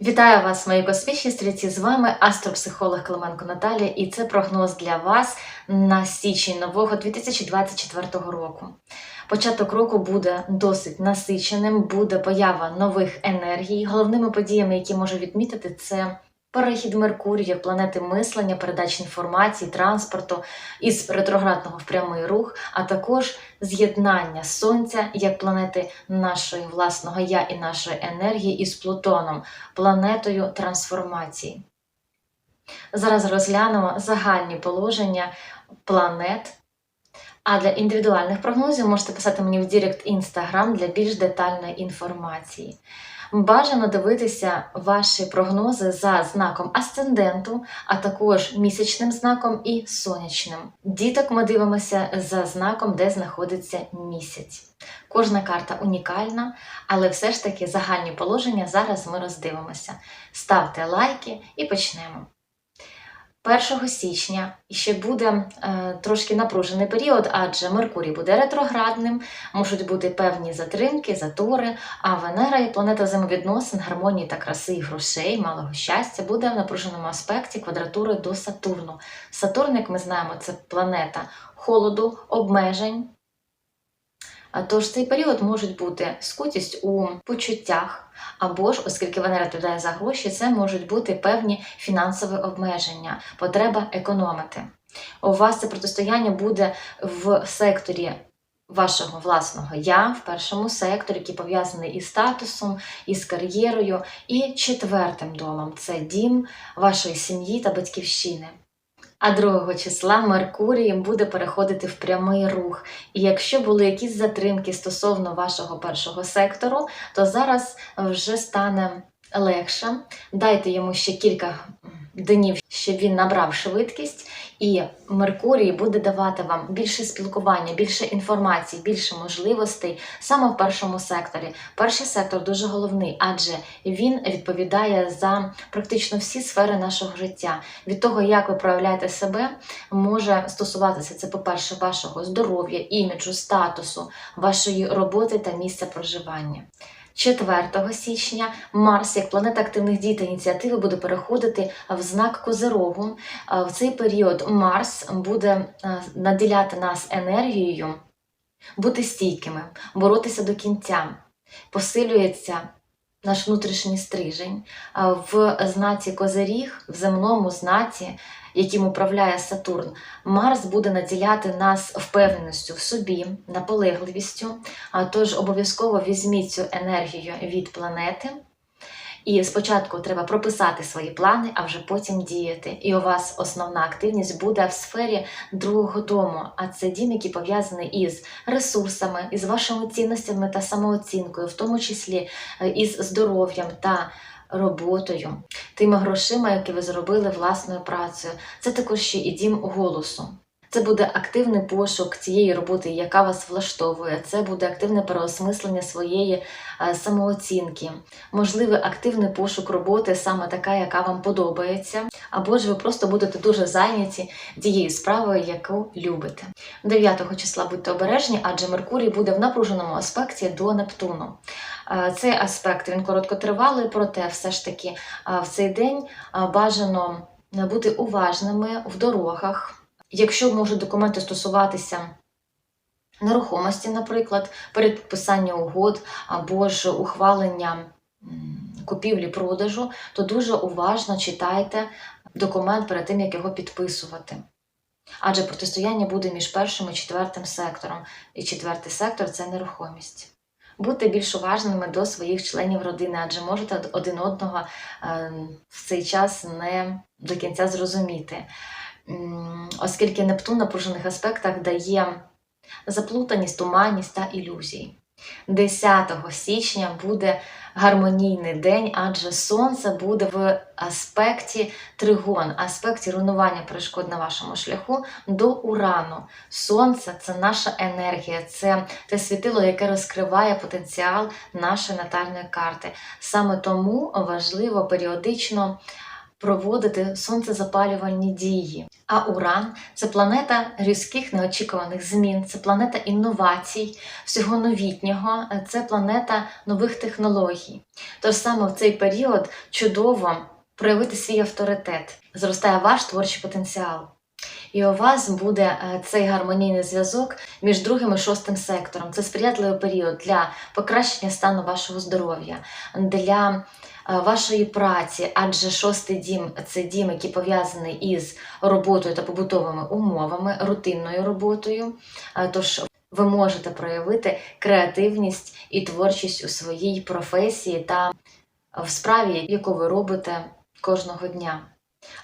Вітаю вас, мої космічні стрільці! З вами астропсихолог Клименко Наталія, і це прогноз для вас на січень нового 2024 року. Початок року буде досить насиченим, буде поява нових енергій. Головними подіями, які можу відмітити, це перехід Меркурію як планети мислення, передачі інформації, транспорту із ретроградного в прямий рух, а також з'єднання Сонця як планети нашої власного я і нашої енергії із Плутоном, планетою трансформації. Зараз розглянемо загальні положення планет. А для індивідуальних прогнозів можете писати мені в Директ Instagram для більш детальної інформації. Бажано дивитися ваші прогнози за знаком асценденту, а також місячним знаком і сонячним. Діток ми дивимося за знаком, де знаходиться місяць. Кожна карта унікальна, але все ж таки загальні положення зараз ми роздивимося. Ставте лайки і почнемо. 1 січня і ще буде е, трошки напружений період, адже Меркурій буде ретроградним, можуть бути певні затримки, затори, а Венера і планета взаємовідносин, гармонії та краси і грошей, малого щастя, буде в напруженому аспекті квадратури до Сатурну. Сатурн, як ми знаємо, це планета холоду, обмежень. Тож цей період може бути скутість у почуттях, або ж, оскільки Венера відповідає за гроші, це можуть бути певні фінансові обмеження, потреба економити. У вас це протистояння буде в секторі вашого власного я, в першому секторі, який пов'язаний із статусом, із кар'єрою, і четвертим домом це дім вашої сім'ї та батьківщини. А 2 числа Меркурій буде переходити в прямий рух. І якщо були якісь затримки стосовно вашого першого сектору, то зараз вже стане легше. Дайте йому ще кілька днів, щоб він набрав швидкість, і Меркурій буде давати вам більше спілкування, більше інформації, більше можливостей саме в першому секторі. Перший сектор дуже головний, адже він відповідає за практично всі сфери нашого життя. Від того, як ви проявляєте себе, може стосуватися це, по-перше, вашого здоров'я, іміджу, статусу, вашої роботи та місця проживання. 4 січня Марс, як планета активних дій та ініціативи, буде переходити в знак Козирогу. В цей період Марс буде е, наділяти нас енергією, бути стійкими, боротися до кінця. Посилюється наш внутрішній стрижень. В знаці Козиріг, в земному знаці, яким управляє Сатурн, Марс буде наділяти нас впевненістю в собі, наполегливістю. Тож обов'язково візьміть цю енергію від планети. І спочатку треба прописати свої плани, а вже потім діяти. І у вас основна активність буде в сфері другого дому. А це дім, який пов'язаний із ресурсами, із вашими цінностями та самооцінкою, в тому числі е, із здоров'ям та роботою, тими грошима, які ви зробили власною працею. Це також ще і дім голосу. Це буде активний пошук цієї роботи, яка вас влаштовує. Це буде активне переосмислення своєї е, самооцінки, можливий активний пошук роботи, саме така, яка вам подобається, або ж ви просто будете дуже зайняті тією справою, яку любите. 9 числа будьте обережні, адже Меркурій буде в напруженому аспекті до Нептуну. Е, Цей аспект він короткотривалий, проте все ж таки е, в цей день бажано бути уважними в дорогах. Якщо можуть документи стосуватися нерухомості, наприклад, перед підписанням угод або ж ухвалення купівлі-продажу, то дуже уважно читайте документ перед тим, як його підписувати. Адже протистояння буде між першим і четвертим сектором. І четвертий сектор це нерухомість. Будьте більш уважними до своїх членів родини, адже можете один одного е, в цей час не до кінця зрозуміти. Оскільки Нептун в напружених аспектах дає заплутаність, туманність та ілюзії. 10 січня буде гармонійний день, адже сонце буде в аспекті тригон, аспекті руйнування перешкод на вашому шляху до урану. Сонце це наша енергія, це те світило, яке розкриває потенціал нашої натальної карти. Саме тому важливо періодично проводити сонцезапалювальні дії. А Уран це планета різких неочікуваних змін, це планета інновацій, всього новітнього, це планета нових технологій. Тож саме в цей період чудово проявити свій авторитет, зростає ваш творчий потенціал. І у вас буде е, цей гармонійний зв'язок між другим і шостим сектором. Це сприятливий період для покращення стану вашого здоров'я, для вашої праці, адже шостий дім це дім, який пов'язаний із роботою та побутовими умовами, рутинною роботою. Е, Тож ви можете проявити креативність і творчість у своїй професії та в справі, яку ви робите кожного дня.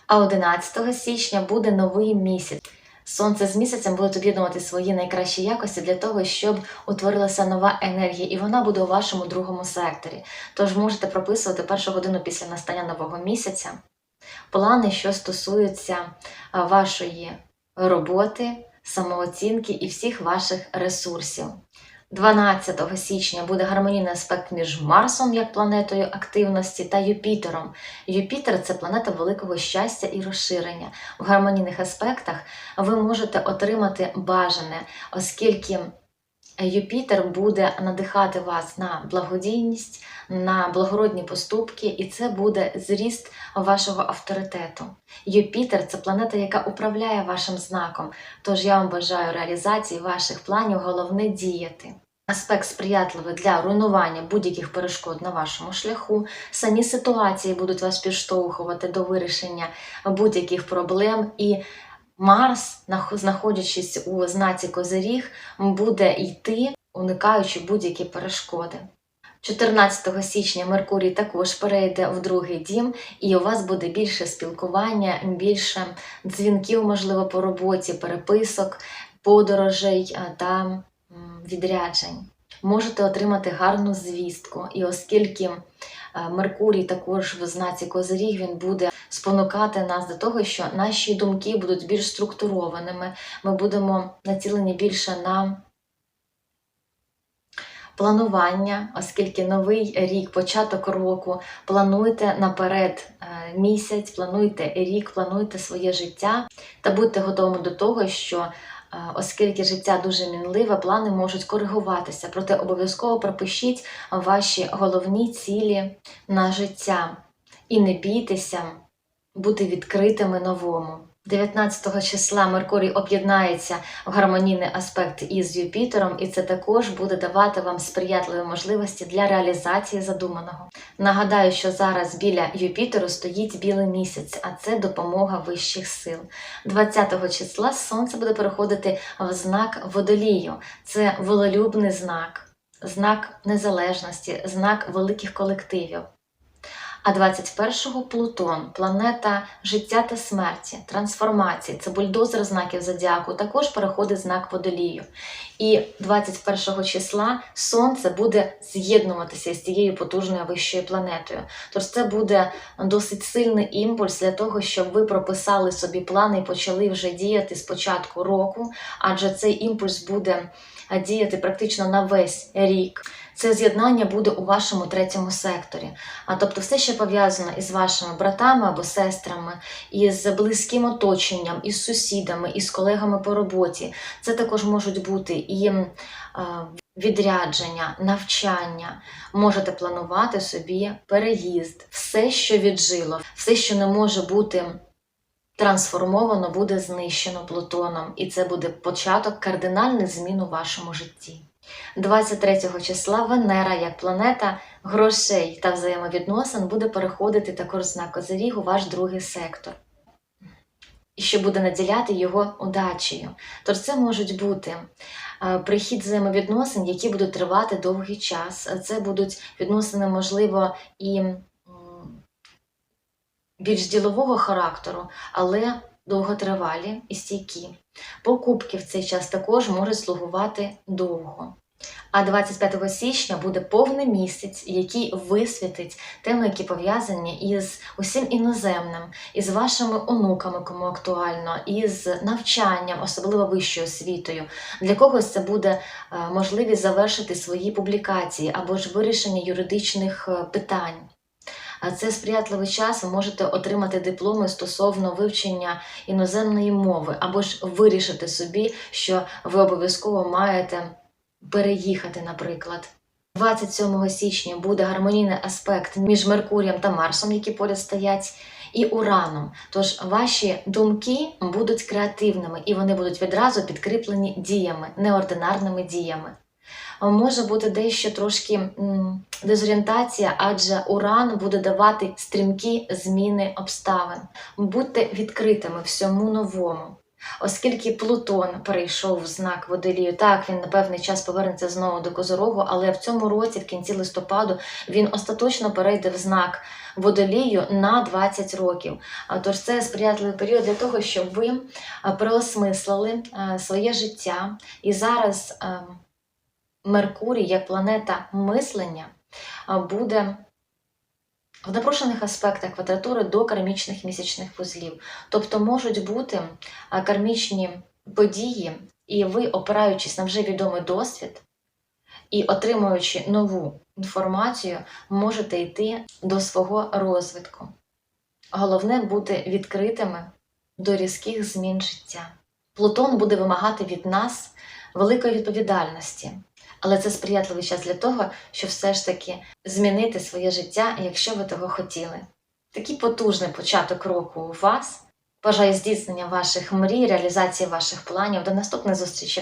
А 11 січня буде новий місяць. Сонце з місяцем будуть об'єднувати свої найкращі якості для того, щоб утворилася нова енергія, і вона буде у вашому другому секторі. Тож можете прописувати першу годину після настання нового місяця плани, що стосуються вашої роботи, самооцінки і всіх ваших ресурсів. 12 січня буде гармонійний аспект між Марсом як планетою активності та Юпітером. Юпітер це планета великого щастя і розширення. В гармонійних аспектах ви можете отримати бажане, оскільки Юпітер буде надихати вас на благодійність, на благородні поступки, і це буде зріст вашого авторитету. Юпітер це планета, яка управляє вашим знаком. Тож я вам бажаю реалізації ваших планів, головне діяти. Аспект сприятливий для руйнування будь-яких перешкод на вашому шляху. Самі ситуації будуть вас підштовхувати до вирішення будь-яких проблем. І Марс, знаходячись у знаці Козиріг, буде йти, уникаючи будь-які перешкоди. 14 січня Меркурій також перейде в другий дім, і у вас буде більше спілкування, більше дзвінків, можливо, по роботі, переписок, подорожей та відряджень. Можете отримати гарну звістку, і оскільки е, Меркурій також в знаці Козиріг, він буде спонукати нас до того, що наші думки будуть більш структурованими. Ми будемо націлені більше на планування, оскільки новий рік, початок року, плануйте наперед е, місяць, плануйте рік, плануйте своє життя та будьте готовими до того, що е, оскільки життя дуже мінливе, плани можуть коригуватися, проте обов'язково пропишіть ваші головні цілі на життя і не бійтеся бути відкритими новому. 19 числа Меркурій об'єднається в гармонійний аспект із Юпітером, і це також буде давати вам сприятливі можливості для реалізації задуманого. Нагадаю, що зараз біля Юпітеру стоїть білий місяць, а це допомога вищих сил. 20 числа Сонце буде переходити в знак водолію. Це волелюбний знак, знак незалежності, знак великих колективів. А 21-го Плутон, планета життя та смерті, трансформації, це бульдозер знаків зодіаку, також переходить знак водолію. І 21 числа Сонце буде з'єднуватися з цією потужною вищою планетою. Тож це буде досить сильний імпульс для того, щоб ви прописали собі плани і почали вже діяти з початку року, адже цей імпульс буде діяти практично на весь рік. Це з'єднання буде у вашому третьому секторі. А тобто все, що пов'язано із вашими братами або сестрами, із близьким оточенням, із сусідами, із колегами по роботі. Це також можуть бути і відрядження, навчання. Можете планувати собі переїзд, все, що віджило, все, що не може бути. Трансформовано буде знищено Плутоном, і це буде початок кардинальних змін у вашому житті. 23 числа Венера, як планета грошей та взаємовідносин, буде переходити також знак Козиріг у ваш другий сектор. Що буде наділяти його удачею. Тож це можуть бути е, прихід взаємовідносин, які будуть тривати довгий час. Це будуть відносини, можливо, і більш ділового характеру, але довготривалі і стійкі. Покупки в цей час також можуть слугувати довго. А 25 січня буде повний місяць, який висвітить теми, які пов'язані із усім іноземним, із вашими онуками, кому актуально, із навчанням, особливо вищою освітою. Для когось це буде е, можливість завершити свої публікації або ж вирішення юридичних е, питань. Це сприятливий час. Ви можете отримати дипломи стосовно вивчення іноземної мови, або ж вирішити собі, що ви обов'язково маєте переїхати, наприклад. 27 січня буде гармонійний аспект між Меркурієм та Марсом, які поряд стоять, і Ураном. Тож ваші думки будуть креативними і вони будуть відразу підкріплені діями, неординарними діями. Може бути дещо трошки дезорієнтація, адже Уран буде давати стрімкі зміни обставин. Будьте відкритими всьому новому. Оскільки Плутон перейшов в знак водолію, так він на певний час повернеться знову до Козорогу, але в цьому році, в кінці листопаду, він остаточно перейде в знак водолію на 20 років. Тож це сприятливий період для того, щоб ви переосмислили своє життя. І зараз а, Меркурій, як планета мислення, буде в напрошених аспектах квадратури до кармічних місячних вузлів. Тобто можуть бути кармічні події, і ви, опираючись на вже відомий досвід і отримуючи нову інформацію, можете йти до свого розвитку. Головне бути відкритими до різких змін життя. Плутон буде вимагати від нас великої відповідальності, але це сприятливий час для того, щоб все ж таки змінити своє життя, якщо ви того хотіли. Такий потужний початок року у вас. Бажаю здійснення ваших мрій, реалізації ваших планів. До наступних зустрічей.